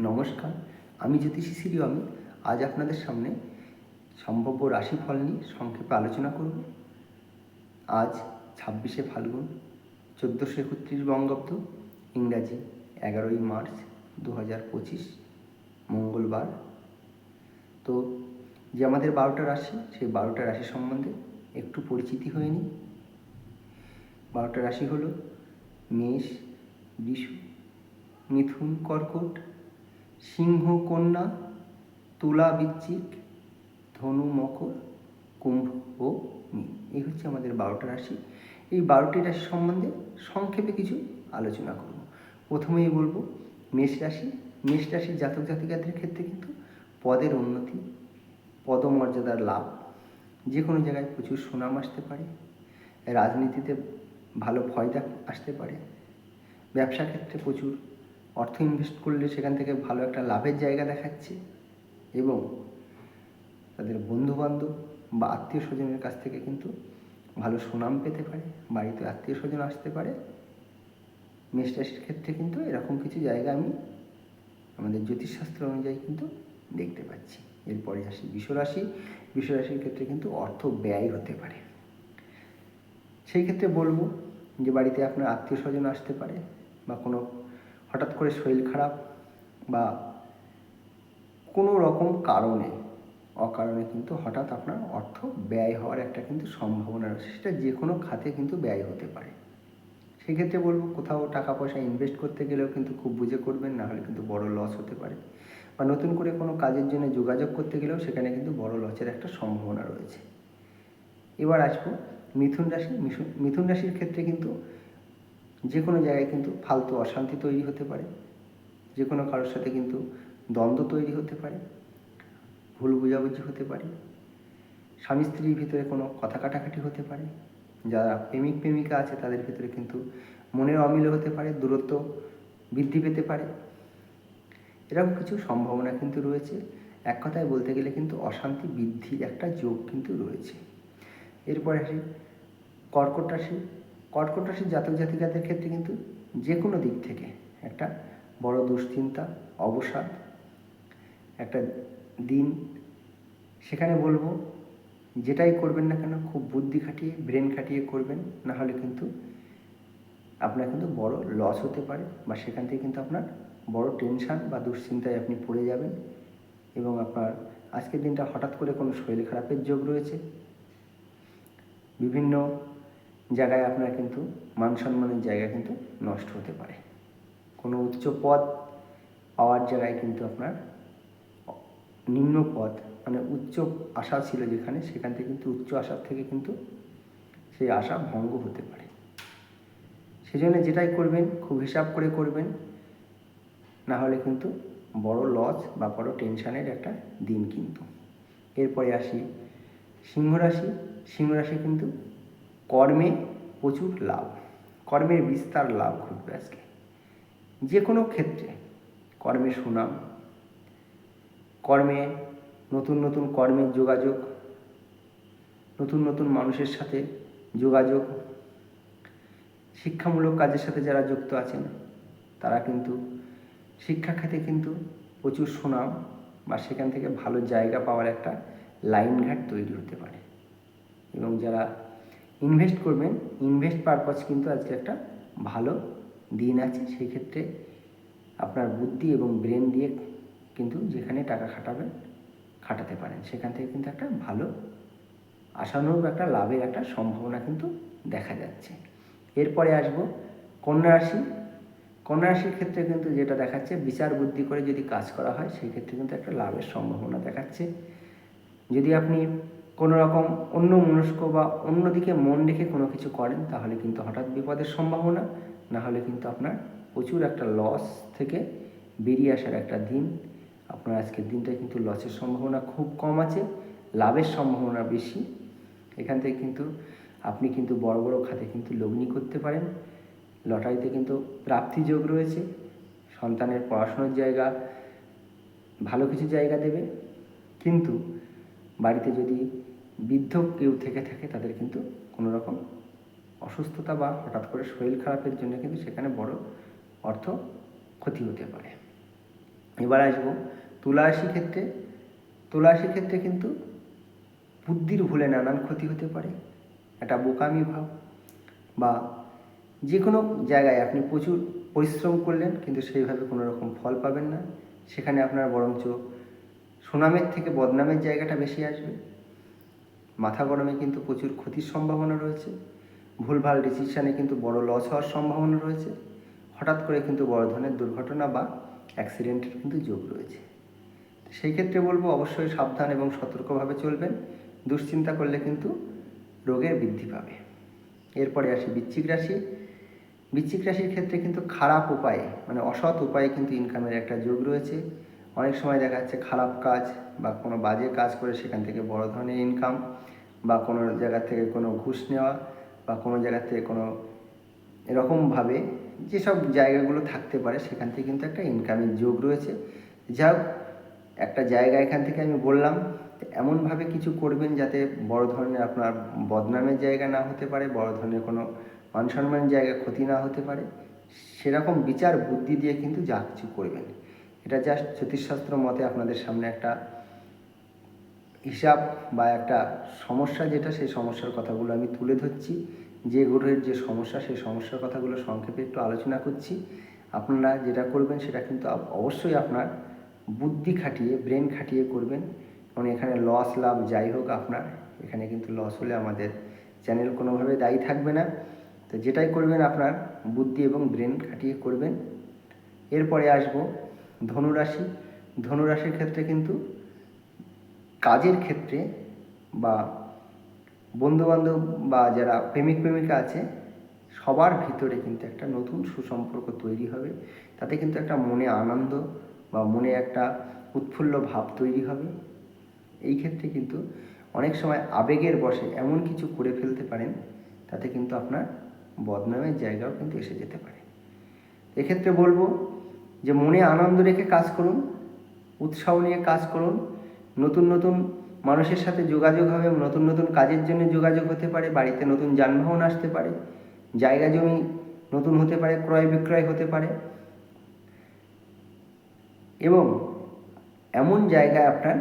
নমস্কার। আমি জ্যোতিষী শ্রী অমিত আজ আপনাদের সামনে সম্ভাব্য রাশিফল নিয়ে সংক্ষেপে আলোচনা করব। আজ ছাব্বিশে ফাল্গুন, চোদ্দোশো একত্রিশ বঙ্গাব্দ, ইংরাজি, এগারোই মার্চ দু হাজার পঁচিশ, মঙ্গলবার। তো যে আমাদের বারোটা রাশি, সেই বারোটা রাশি সম্বন্ধে একটু পরিচিতি হয়ে নিই। বারোটা রাশি হলো মেষ, বৃষ, মিথুন, কর্কট সিংহ কন্যা তুলা বৃশ্চিক ধনু মকর কুম্ভ ও মীন। এই হচ্ছে আমাদের বারোটা রাশি। এই বারোটি রাশি সম্বন্ধে সংক্ষেপে কিছু আলোচনা করব। প্রথমেই বলব, মেষ রাশি। মেষ রাশির জাতক জাতিকাদের ক্ষেত্রে কিন্তু পদের উন্নতি, পদমর্যাদার লাভ। যে কোনো জায়গায় প্রচুর সুনাম আসতে পারে, রাজনীতিতে ভালো ফয়দা আসতে পারে ব্যবসা ক্ষেত্রে প্রচুর অর্থ ইনভেস্ট করলে সেখান থেকে ভালো একটা লাভের জায়গা দেখাচ্ছে এবং তাদের বন্ধুবান্ধব বা আত্মীয় স্বজনের কাছ থেকে কিন্তু ভালো সুনাম পেতে পারে, বাড়িতে আত্মীয় স্বজন আসতে পারে। মেষ রাশির ক্ষেত্রে কিন্তু এরকম কিছু জায়গা আমি আমাদের জ্যোতিষশাস্ত্র অনুযায়ী কিন্তু দেখতে পাচ্ছি। এরপরে আসি বিশ্বরাশি বিশ্বরাশির ক্ষেত্রে কিন্তু অর্থ ব্যয় হতে পারে। সেই ক্ষেত্রে বলব যে বাড়িতে আপনার আত্মীয় স্বজন আসতে পারে বা কোনো হঠাৎ করে শরীর খারাপ বা কোনো রকম কারণে, অকারণে কিন্তু হঠাৎ আপনার অর্থ ব্যয় হওয়ার একটা কিন্তু সম্ভাবনা রয়েছে। সেটা যে কোনো খাতে কিন্তু ব্যয় হতে পারে। সেক্ষেত্রে বলব, কোথাও টাকা পয়সা ইনভেস্ট করতে গেলেও কিন্তু খুব বুঝে করবেন না হলে কিন্তু বড় লস হতে পারে। বা নতুন করে কোনো কাজের জন্য যোগাযোগ করতে গেলেও সেখানে কিন্তু বড় লসের একটা সম্ভাবনা রয়েছে। এবার আসব, মিথুন রাশি। মিথুন রাশির ক্ষেত্রে কিন্তু যে কোনো জায়গায় কিন্তু ফালতু অশান্তি তৈরি হতে পারে। যে কোনো কারোর সাথে কিন্তু দ্বন্দ্ব তৈরি হতে পারে। ভুল বোঝাবুঝি হতে পারে। স্বামী স্ত্রীর ভিতরে কোনো কথা কাটাকাটি হতে পারে। যারা প্রেমিক, প্রেমিকা আছে তাদের ভিতরে কিন্তু মনের অমিল হতে পারে, দূরত্ব বৃদ্ধি পেতে পারে। এরকম কিছু সম্ভাবনা কিন্তু রয়েছে। এক কথায় বলতে গেলে কিন্তু অশান্তি বৃদ্ধির একটা যোগ কিন্তু রয়েছে। এরপরে আসি কর্কট রাশি। কর্কট রাশির জাতক জাতিকাদের ক্ষেত্রে কিন্তু যে কোনো দিক থেকে একটা বড় দুশ্চিন্তা, অবসাদ, একটা দিন সেখানে বলব, যেটাই করবেন না কেন, খুব বুদ্ধি খাটিয়ে, ব্রেন খাটিয়ে করবেন, না হলে কিন্তু আপনার কিন্তু বড় লস হতে পারে বা সেখান থেকে কিন্তু আপনার বড় টেনশান বা দুশ্চিন্তায় আপনি পড়ে যাবেন এবং আপনার আজকের দিনটা হঠাৎ করে কোনো শরীর খারাপের যোগ রয়েছে। বিভিন্ন জায়গায় আপনার কিন্তু মান সম্মানের জায়গা কিন্তু নষ্ট হতে পারে। কোনো উচ্চ পদ পাওয়ার জায়গায় কিন্তু আপনার নিম্ন পদ মানে উচ্চ আশা ছিল যেখানে, সেখান থেকে কিন্তু উচ্চ আশার থেকে কিন্তু সেই আশা ভঙ্গ হতে পারে। সেজন্য যেটাই করবেন, খুব হিসাব করে করবেন, না হলে কিন্তু বড় লস বা বড় টেনশানের একটা দিন কিন্তু। এরপরে আসি সিংহ রাশি সিংহ রাশি কিন্তু কর্মে প্রচুর লাভ, কর্মের বিস্তার লাভ ঘটবে আজকে। যে কোনো ক্ষেত্রে কর্মে সুনাম, কর্মে নতুন নতুন কর্মের যোগাযোগ, নতুন নতুন মানুষের সাথে যোগাযোগ, শিক্ষামূলক কাজের সাথে যারা যুক্ত আছেন, তারা কিন্তু শিক্ষা খাতে কিন্তু প্রচুর সুনাম বা সেখান থেকে ভালো জায়গা পাওয়ার একটা লাইনঘাট তৈরি হতে পারে। এবং যারা ইনভেস্ট করবেন ইনভেস্ট পারপাস কিন্তু আজকে একটা ভালো দিন আছে। সেই ক্ষেত্রে আপনার বুদ্ধি এবং ব্রেন দিয়ে কিন্তু যেখানে টাকা খাটাবেন, খাটাতে পারেন। সেখান থেকে কিন্তু একটা ভালো আশানুরূপ একটা লাভের একটা সম্ভাবনা কিন্তু দেখা যাচ্ছে। এরপরে আসব কন্যা রাশি। কন্যা রাশির ক্ষেত্রে কিন্তু যেটা দেখাচ্ছে, বিচার বুদ্ধি করে যদি কাজ করা হয়, সেই ক্ষেত্রে কিন্তু একটা লাভের সম্ভাবনা দেখাচ্ছে। যদি আপনি কোনো রকম অন্য মনস্ক বা অন্যদিকে মন রেখে কোনো কিছু করেন, তাহলে কিন্তু হঠাৎ বিপদের সম্ভাবনা, না হলে কিন্তু আপনার প্রচুর একটা লস থেকে বেরিয়ে আসার একটা দিন। আপনার আজকের দিনটা কিন্তু লসের সম্ভাবনা খুব কম আছে, লাভের সম্ভাবনা বেশি। এখান থেকে কিন্তু আপনি কিন্তু বড় বড় খাতে কিন্তু লগ্নি করতে পারেন। লটারিতে কিন্তু প্রাপ্তি যোগ রয়েছে, সন্তানের পড়াশোনার জায়গা, ভালো কিছু জায়গা দেবে। কিন্তু বাড়িতে যদি বৃদ্ধ কেউ থেকে থাকে তাদের কিন্তু কোনো রকম অসুস্থতা বা হঠাৎ করে শরীর খারাপের জন্য কিন্তু সেখানে বড় অর্থ ক্ষতি হতে পারে। এবার আসব তুলা রাশির ক্ষেত্রে। তুলা রাশির ক্ষেত্রে কিন্তু বুদ্ধির ভুলে নানান ক্ষতি হতে পারে, একটা বোকামি ভাব বা যে কোনো জায়গায় আপনি প্রচুর পরিশ্রম করলেন কিন্তু সেইভাবে কোনো রকম ফল পাবেন না। সেখানে আপনার বরঞ্চ সুনামের থেকে বদনামের জায়গাটা বেশি আসবে। মাথা গরমে কিন্তু প্রচুর ক্ষতির সম্ভাবনা রয়েছে। ভুলভাল ডিসিশানে কিন্তু বড় লস হওয়ার সম্ভাবনা রয়েছে। হঠাৎ করে কিন্তু বড় ধরনের দুর্ঘটনা বা অ্যাক্সিডেন্টের কিন্তু যোগ রয়েছে। সেই ক্ষেত্রে বলব অবশ্যই সাবধান এবং সতর্কভাবে চলবেন। দুশ্চিন্তা করলে কিন্তু রোগের বৃদ্ধি পাবে। এরপরে আসি বৃশ্চিক রাশি। বৃশ্চিক রাশির ক্ষেত্রে কিন্তু খারাপ উপায়ে মানে অসৎ উপায়ে কিন্তু ইনকামের একটা যোগ রয়েছে। অনেক সময় দেখা যাচ্ছে খারাপ কাজ বা কোনো বাজে কাজ করে সেখান থেকে বড় ধরনের ইনকাম বা কোনো জায়গা থেকে কোনো ঘুষ নেওয়া বা কোনো জায়গা থেকে কোনো এরকমভাবে যেসব জায়গাগুলো থাকতে পারে সেখান থেকে কিন্তু একটা ইনকামের যোগ রয়েছে। যা একটা জায়গা এখান থেকে আমি বললাম, এমনভাবে কিছু করবেন যাতে বড় ধরনের আপনার বদনামের জায়গা না হতে পারে, বড় ধরনের কোনো মান সম্মানের জায়গা ক্ষতি না হতে পারে। সেরকম বিচার বুদ্ধি দিয়ে কিন্তু যা কিছু করবেন। এটা জাস্ট জ্যোতিষশাস্ত্র মতে আপনাদের সামনে একটা হিসাব বা একটা সমস্যা যেটা, সেই সমস্যার কথাগুলো আমি তুলে ধরছি। যে গ্রহের যে সমস্যা, সেই সমস্যার কথাগুলো সংক্ষেপে একটু আলোচনা করছি। আপনারা যেটা করবেন, সেটা কিন্তু অবশ্যই আপনার বুদ্ধি খাটিয়ে, ব্রেন খাটিয়ে করবেন। কারণ এখানে লস লাভ যাই হোক আপনার, এখানে কিন্তু লস হলে আমাদের চ্যানেল কোনোভাবে দায়ী থাকবে না। তো যেটাই করবেন আপনার, বুদ্ধি এবং ব্রেন খাটিয়ে করবেন। এরপরে আসব ধনুরাশি, ধনুরাশির ক্ষেত্রে কিন্তু কাজের ক্ষেত্রে বা বন্ধুবান্ধব বা যারা প্রেমিক প্রেমিকা আছে, সবার ভিতরে কিন্তু একটা নতুন সুসম্পর্ক তৈরি হবে। তাতে কিন্তু একটা মনে আনন্দ বা মনে একটা উৎফুল্ল ভাব তৈরি হবে। এই ক্ষেত্রে কিন্তু অনেক সময় আবেগের বশে এমন কিছু করে ফেলতে পারেন, তাতে কিন্তু আপনার বদনামের জায়গাও কিন্তু এসে যেতে পারে। এক্ষেত্রে বলব যে মনে আনন্দ রেখে কাজ করুন, উৎসাহ নিয়ে কাজ করুন, নতুন নতুন মানুষের সাথে যোগাযোগ হবে, নতুন নতুন কাজের জন্য যোগাযোগ হতে পারে, বাড়িতে নতুন যানবাহন আসতে পারে, জায়গা জমি নতুন হতে পারে, ক্রয় বিক্রয় হতে পারে। এবং এমন জায়গায় আপনার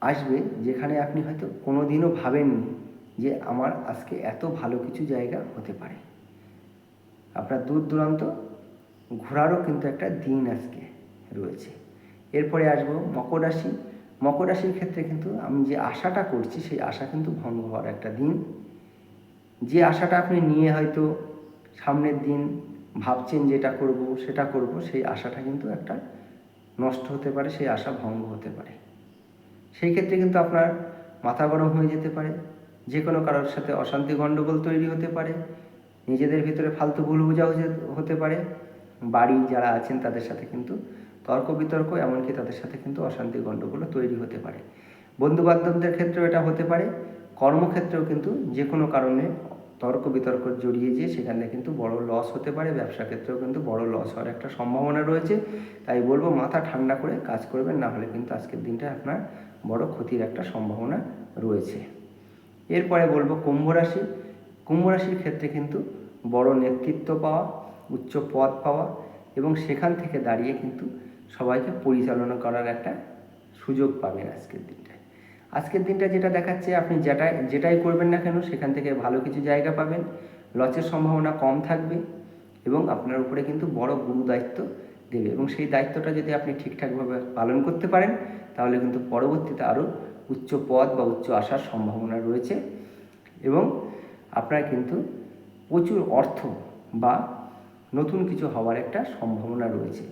আসবে যেখানে আপনি হয়তো কোনো দিনও ভাবেননি যে আমার আজকে এত ভালো কিছু জায়গা হতে পারে। আপনার দূর দূরান্ত ঘোরারও কিন্তু একটা দিন আজকে রয়েছে। এরপরে আসব মকর রাশি। মকর রাশির ক্ষেত্রে কিন্তু আমি যে আশাটা করছি, সেই আশা কিন্তু ভঙ্গ হওয়ার একটা দিন। যে আশাটা আপনি নিয়ে হয়তো সামনের দিন ভাবছেন যেটা করব, সেটা করব, সেই আশাটা কিন্তু একটা নষ্ট হতে পারে, সেই আশা ভঙ্গ হতে পারে। সেই ক্ষেত্রে কিন্তু আপনার মাথা গরম হয়ে যেতে পারে। যে কোনো কারোর সাথে অশান্তি গণ্ডগোল তৈরি হতে পারে। নিজেদের ভিতরে ফালতু ভুল বোঝাবুঝি হতে পারে। বাড়ি যারা আছেন তাদের সাথে কিন্তু তর্ক বিতর্ক, এমনকি তাদের সাথে কিন্তু অশান্তি গণ্ডগোলও তৈরি হতে পারে। বন্ধু বান্ধবদের ক্ষেত্রেও এটা হতে পারে, কর্মক্ষেত্রেও কিন্তু যে কোনো কারণে তর্ক বিতর্ক জড়িয়ে যেয়ে সেখানে কিন্তু বড় লস হতে পারে, ব্যবসা ক্ষেত্রেও কিন্তু বড় লস হওয়ার একটা সম্ভাবনা রয়েছে। তাই বলব, মাথা ঠান্ডা করে কাজ করবেন, না হলে কিন্তু আজকের দিনটা আপনার বড় ক্ষতির একটা সম্ভাবনা রয়েছে। এরপরে বলব, কুম্ভ রাশি। কুম্ভ রাশির ক্ষেত্রে কিন্তু বড় নেতৃত্ব পাওয়া উচ্চ পদ পাওয়া এবং সেখান থেকে দাঁড়িয়ে কিন্তু সবাইকে পরিচালনা করার একটা সুযোগ পাবেন আজকের দিনটায়। আজকের দিনটা যেটা দেখাচ্ছে, আপনি যেটাই যেটাই করবেন না কেন, সেখান থেকে ভালো কিছু জায়গা পাবেন, লসের সম্ভাবনা কম থাকবে এবং আপনার উপরে কিন্তু বড় গুরু দায়িত্ব দেবে এবং সেই দায়িত্বটা যদি আপনি ঠিকঠাকভাবে পালন করতে পারেন, তাহলে কিন্তু পরবর্তীতে আরও উচ্চ পদ বা উচ্চ আসার সম্ভাবনা রয়েছে এবং আপনার কিন্তু প্রচুর অর্থ বা নতুন কিছু হওয়ার একটা সম্ভাবনা রয়েছে।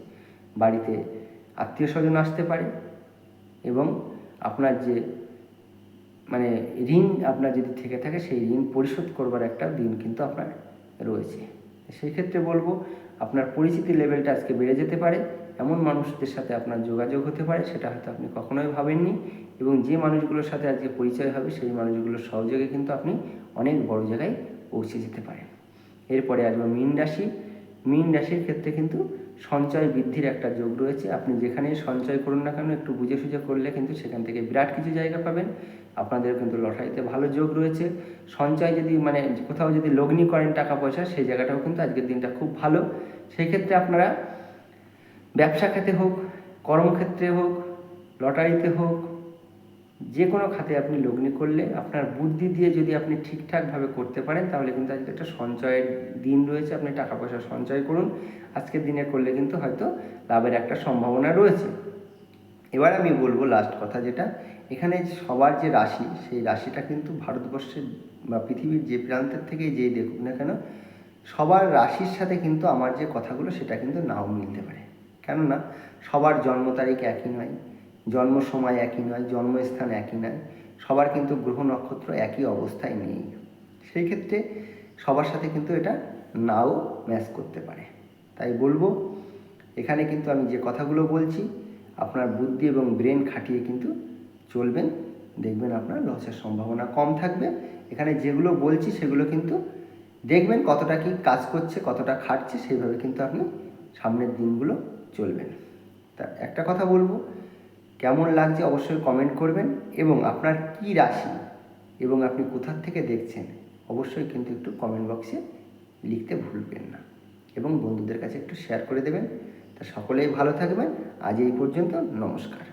বাড়িতে আত্মীয় স্বজন আসতে পারে এবং আপনার যে মানে ঋণ আপনার যদি থেকে থাকে সেই ঋণ পরিশোধ করবার একটা দিন কিন্তু আপনার রয়েছে। সেই ক্ষেত্রে বলব, আপনার পরিচিতি লেভেলটা আজকে বেড়ে যেতে পারে। এমন মানুষদের সাথে আপনার যোগাযোগ হতে পারে, সেটা হয়তো আপনি কখনোই ভাবেননি এবং যে মানুষগুলোর সাথে আজকে পরিচয় হবে সেই মানুষগুলোর সহযোগে কিন্তু আপনি অনেক বড় জায়গায় পৌঁছে যেতে পারেন। এরপরে আসব মীন রাশি। মীন রাশির ক্ষেত্রে কিন্তু সঞ্চয় বৃদ্ধির একটা যোগ রয়েছে। আপনি যেখানে সঞ্চয় করুন না কেন, একটু বুঝে সুঝে করলে কিন্তু সেখান থেকে বিরাট কিছু জায়গা পাবেন। আপনাদের কিন্তু লটারিতে ভালো যোগ রয়েছে। সঞ্চয় যদি মানে কোথাও যদি লগ্নি করেন টাকা পয়সা, সেই জায়গাটাও কিন্তু আজকের দিনটা খুব ভালো। সেই ক্ষেত্রে আপনারা ব্যবসা খাতে হোক, কর্মক্ষেত্রে হোক, লটারিতে হোক যে কোনো খাতে আপনি লগ্নি করলে আপনার বুদ্ধি দিয়ে যদি আপনি ঠিকঠাকভাবে করতে পারেন, তাহলে কিন্তু আজকে একটা সঞ্চয়ের দিন রয়েছে। আপনি টাকা পয়সা সঞ্চয় করুন। আজকের দিনে করলে কিন্তু হয়তো লাভের একটা সম্ভাবনা রয়েছে। এবার আমি বলব লাস্ট কথা যেটা। এখানে সবার যে রাশি, সেই রাশিটা কিন্তু ভারতবর্ষের বা পৃথিবীর যে প্রান্তের থেকেই যেই দেখুক না কেন, সবার রাশির সাথে কিন্তু আমার যে কথাগুলো, সেটা কিন্তু নাও মিলতে পারে। কেননা, সবার জন্ম তারিখ একই নয়। জন্ম সময় একই নয়, জন্মস্থান একই নয়, সবার কিন্তু গ্রহ নক্ষত্র একই অবস্থায় নেই। সেই ক্ষেত্রে সবার সাথে কিন্তু এটা নাও ম্যাচ করতে পারে। তাই বলব, এখানে কিন্তু আমি যে কথাগুলো বলছি, আপনার বুদ্ধি এবং ব্রেন খাটিয়ে কিন্তু চলবেন, দেখবেন আপনার লসের সম্ভাবনা কম থাকবে। এখানে যেগুলো বলছি সেগুলো কিন্তু দেখবেন কতটা কি কাজ করছে, কতটা খাটছে, সেইভাবে কিন্তু আপনি সামনের দিনগুলো চলবেন। তা একটা কথা বলব কেমন লাগছে অবশ্যই কমেন্ট করবেন এবং আপনার কি রাশি এবং আপনি কোথার থেকে দেখছেন অবশ্যই কিন্তু একটু কমেন্ট বক্সে লিখতে ভুলবেন না। এবং বন্ধুদের কাছে একটু শেয়ার করে দেবেন। তা সকলেই ভালো থাকবেন। আজ এই পর্যন্ত নমস্কার।